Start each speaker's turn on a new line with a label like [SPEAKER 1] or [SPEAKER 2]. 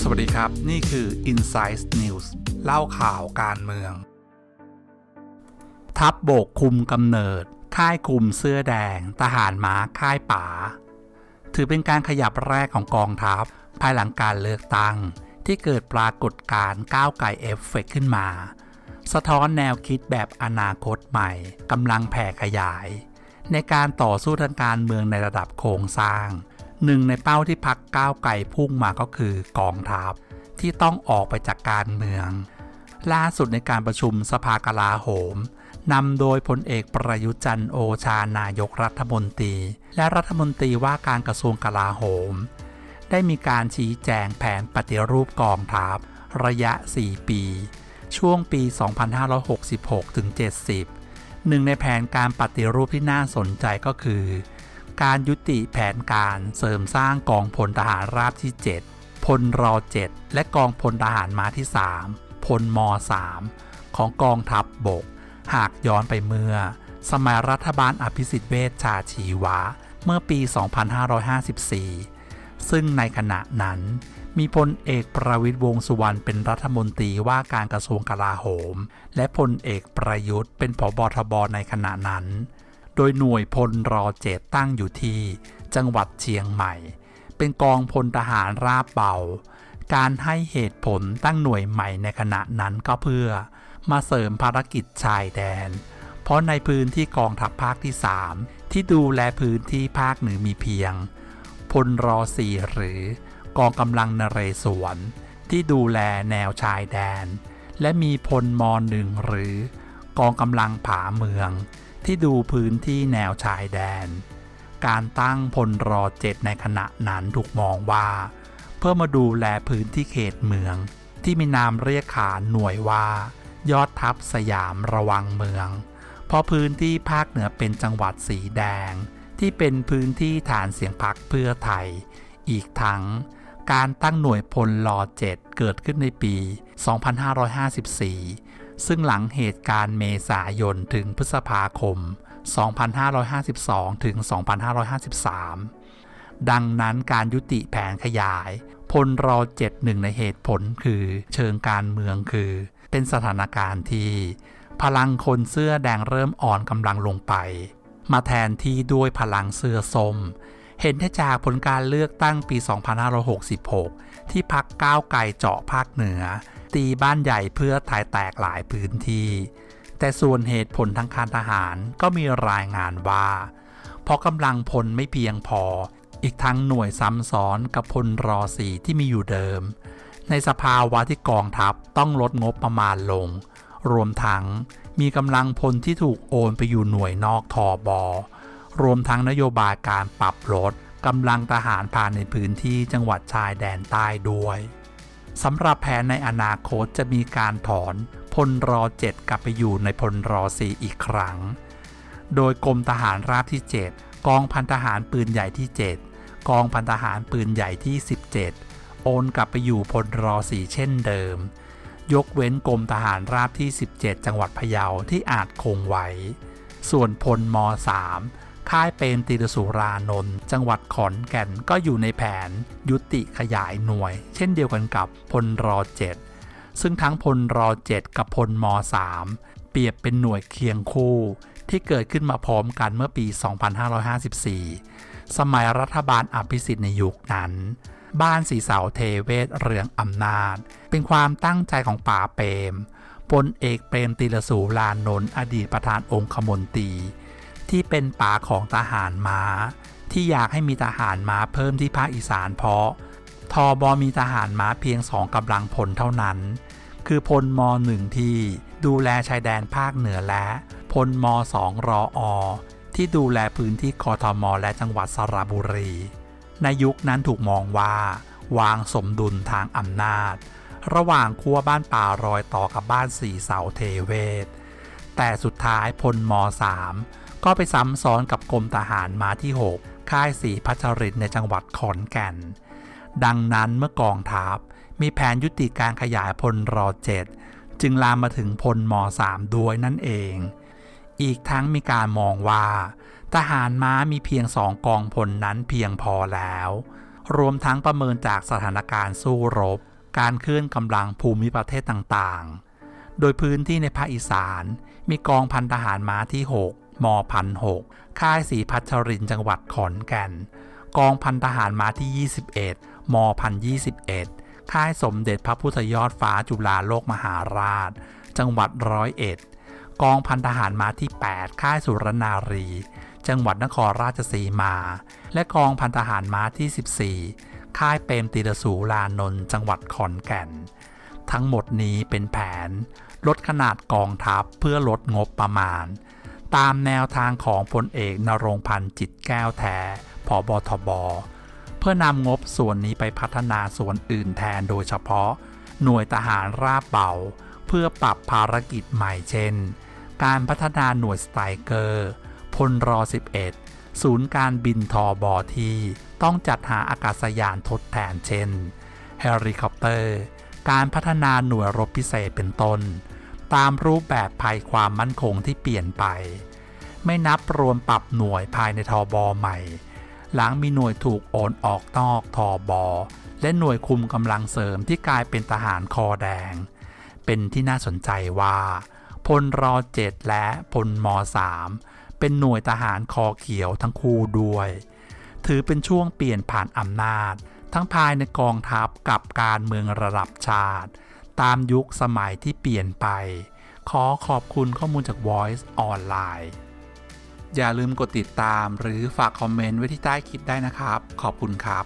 [SPEAKER 1] สวัสดีครับ นี่คือ Insight News เล่าข่าวการเมือง ทัพโบกคุมกำเนิด ค่ายคุมเสื้อแดง ทหารม้าค่ายป่าถือเป็นการขยับแรกของกองทัพ ภายหลังการเลือกตั้ง ที่เกิดปรากฏการณ์ก้าวไก่เอฟเฟกขึ้นมา สะท้อนแนวคิดแบบอนาคตใหม่กำลังแผ่ขยาย ในการต่อสู้ทางการเมืองในระดับโครงสร้าง หนึ่งในเป้าที่พักก้าวไก่พุ่งมาก็คือกองทัพที่ต้องออกไปจากการเมือง ล่าสุดในการประชุมสภากลาโหมนำโดยพลเอกประยุจันโอชานายกรัฐมนตรี และรัฐมนตรีว่าการกระทรวงกลาโหม ได้มีการชี้แจงแผนปฏิรูปกองทัพระยะ 4 ปี ช่วงปี 2566ถึง70 หนึ่งในแผนการปฏิรูปที่น่าสนใจก็คือ การยุติแผนการเสริมสร้างกองพลทหารราบที่ 7 พลรอ7และกองพลทหารมาที่ 3 พลม 3 ของกองทัพบบก หากย้อนไปเมื่อ สมัยรัฐบาลอภิสิทธิ์เวชชาชีวะ เมื่อปี 2554 ซึ่งในขณะนั้น มีพลเอกประวิตยวงสุวรรณเป็นรัฐมนตรีว่าการกระทรวงกลาโหม และพลเอกประยุทธ์เป็นผบทบในขณะนั้น โดยหน่วยพลรอเจตตั้งอยู่ที่ จังหวัดเชียงใหม่ เป็นกองพลทหารราบเบา การให้เหตุผลตั้งหน่วยใหม่ในขณะนั้นก็เพื่อ มาเสริมภารกิจชายแดน เพราะในพื้นที่กองทัพภาคที่ 3 ที่ดูแลพื้นที่ภาคเหนือมีเพียง พลรอสี่หรือกองกำลังนเรศวร ที่ดูแลแนวชายแดน และมีพลมหนึ่งหรือกองกำลังผาเมือง ที่ดูพื้นที่แนวชายแดน การตั้งพลรอเจ็ดในขณะนั้นถูกมองว่า เพื่อมาดูแลพื้นที่เขตเมือง ที่มีนามเรียกขานหน่วยว่า ยอดทัพสยามระวังเมือง เพราะพื้นที่ภาคเหนือเป็นจังหวัดสีแดง ที่เป็นพื้นที่ฐานเสียงพักเพื่อไทย อีกทั้งการตั้งหน่วยพลลอเจ็ดเกิดขึ้นในปี 2554 ซึ่งหลังเหตุการณ์เมษายนถึงพฤษภาคม 2552 ถึง 2553 ดังนั้นการยุติแผนขยาย พลรอเจ็ดหนึ่งในเหตุผลคือเชิงการเมืองคือ เป็นสถานการณ์ที่ พลังคนเสื้อแดงเริ่มอ่อนกำลังลงไป มาแทนที่ด้วยพลังเสื้อส้ม เห็นได้จากผลการเลือกตั้งปี 2566 ที่พักก้าวไก่เจาะภาคเหนือ ตีบ้านใหญ่เพื่อถ่ายแตกหลายพื้นที่ แต่ส่วนเหตุผลทางการทหารก็มีรายงานว่า เพราะกำลังพลไม่เพียงพอ อีกทั้งหน่วยซ้ำซ้อนกับพลรอสีที่มีอยู่เดิม ในสภาวะที่กองทัพต้องลดงบประมาณลง รวมทั้งมีกำลังพลที่ถูกโอนไปอยู่หน่วยนอกทอบอรวมทั้งนโยบายการปรับลดกำลังทหารผ่านในพื้นที่จังหวัดชายแดนใต้ด้วยสำหรับแผนในอนาคตจะมีการถอนพลรอ7กลับไปอยู่ในพลรอ4อีกครั้ง โดยกรมทหารราบที่ 7 กองพันทหารปืนใหญ่ที่ 7 กองพันทหารปืนใหญ่ที่ 17 โอนกลับไปอยู่พลรอ4เช่นเดิม ยกเว้นกรมทหารราบที่ 17 จังหวัดพะเยาที่อาจคงไว้ ส่วนพลม 3 ค่ายเปรมติรสุรานนท์จังหวัดขอนแก่นก็อยู่ในแผนยุติขยายหน่วย เช่นเดียวกันกับพลร 7 ซึ่งทั้งพลร 7 กับพลม 3 เปรียบเป็นหน่วยเคียงคู่ ที่เกิดขึ้นมาพร้อมกันเมื่อปี 2554 สมัยรัฐบาลอภิสิทธิ์ในยุคนั้น บ้านสีเสาเทเวศเรืองอำนาจ เป็นความตั้งใจของป่าเปรมพลเอกเปรมติรสูลานนท์อดีตประธานองคมนตรี ที่เป็นป่าของทหารม้า ที่อยากให้มีทหารม้าเพิ่มที่ภาคอีสานเพราะทอบอมีทหารม้าเพียงสองกำลังพลเท่านั้น คือพลมหนึ่งที่ดูแลชายแดนภาคเหนือและพลมสองรออที่ดูแลพื้นที่กทมและจังหวัดสระบุรี ในยุคนั้นถูกมองว่า วางสมดุลทางอำนาจ ระหว่างขั้วบ้านป่ารอยต่อกับบ้านสี่เสาเทเวศ แต่สุดท้ายพลม 3 ก็ไปซ้ำซ้อนกับกรมทหารมาที่ 6 ค่ายสีพัชรินในจังหวัดขอนแก่น ดังนั้นเมื่อกองทัพมีแผนยุติการขยายพลรอเจดจึงลามมาถึงพลม 3 ด้วยนั่นเอง อีกทั้งมีการมองว่า ทหารม้ามีเพียงสองกองพลนั้นเพียงพอแล้ว รวมทั้งประเมินจากสถานการณ์สู้รบ การเคลื่อนกำลังภูมิประเทศต่างๆ โดยพื้นที่ในภาคอีสาน มีกองพันทหารม้าที่ 6มพันหค่ายศรีพัชรินจังหวัดขอนแก่น กองพันทหารม้าที่ 21มพันยี่สิบเอ็ดค่ายสมเด็จพระพุทธยอดฟ้าจุฬาโลกมหาราช จังหวัดร้อยเอ็ด กองพันทหารม้าที่ 8 ค่ายสุรนารี จังหวัดนครราชสีมา และกองพันทหารม้าที่ 14 ค่ายเปรมติรสูลานนท์จังหวัดขอนแก่น ทั้งหมดนี้เป็นแผน ลดขนาดกองทัพเพื่อลดงบประมาณ ตามแนวทางของพลเอกนรงพันธ์จิตแก้วแท้ผบทบ เพื่อนำงบส่วนนี้ไปพัฒนาส่วนอื่นแทนโดยเฉพาะ หน่วยทหารราบเบา พื่อปรับภารกิจใหม่เช่น การพัฒนาหน่วยสไตรเกอร์พลร11 ศูนย์การบินทอบอที่ ต้องจัดหาอากาศยานทดแทนเช่นเฮลิคอปเตอร์ การพัฒนาหน่วยรบพิเศษเป็นต้น ตามรูปแบบภัยความมั่นคงที่เปลี่ยนไป ไม่นับรวมปรับหน่วยภายในทอบอใหม่ หลังมีหน่วยถูกโอนออกนอกทอบอและหน่วยคุมกำลังเสริมที่กลายเป็นทหารคอแดง เป็นที่น่าสนใจว่าพลร7และพลม3เป็นหน่วยทหารคอเขียวทั้งคู่ด้วย ถือเป็นช่วงเปลี่ยนผ่านอำนาจ ทั้งภายในกองทัพกับการเมืองระดับชาติ ตามยุคสมัยที่เปลี่ยนไป ขอขอบคุณข้อมูลจาก Voice ออนไลน์ อย่าลืมกดติดตามหรือฝากคอมเมนต์ไว้ที่ใต้คลิปได้นะครับ ขอบคุณครับ